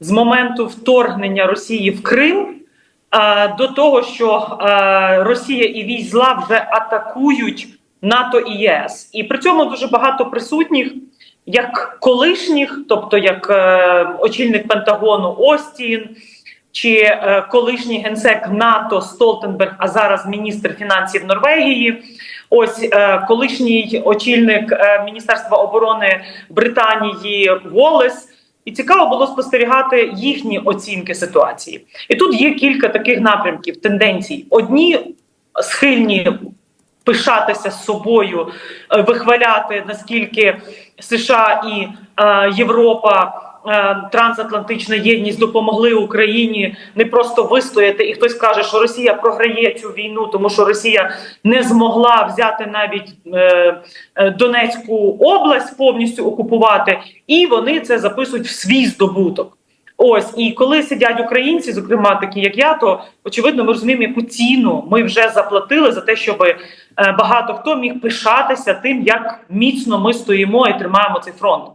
з моменту вторгнення Росії в Крим до того, що Росія і військ вже атакують НАТО і ЄС, і при цьому дуже багато присутніх. Як колишніх, тобто як е, очільник Пентагону Остін, чи е, колишній генсек НАТО Столтенберг, а зараз міністр фінансів Норвегії. Ось е, колишній очільник е, Міністерства оборони Британії Волес. І цікаво було спостерігати їхні оцінки ситуації. І тут є кілька таких напрямків, тенденцій. Одні схильні пишатися собою, е, вихваляти наскільки США і е, Європа. Е, Трансатлантична єдність допомогли Україні не просто вистояти, і хтось каже, що Росія програє цю війну, тому що Росія не змогла взяти навіть е, е, Донецьку область повністю окупувати, і вони це записують в свій здобуток. Ось і коли сидять українці, зокрема такі як я, то очевидно ми розуміємо, яку ціну ми вже заплатили за те, щоб багато хто міг пишатися тим, як міцно ми стоїмо і тримаємо цей фронт.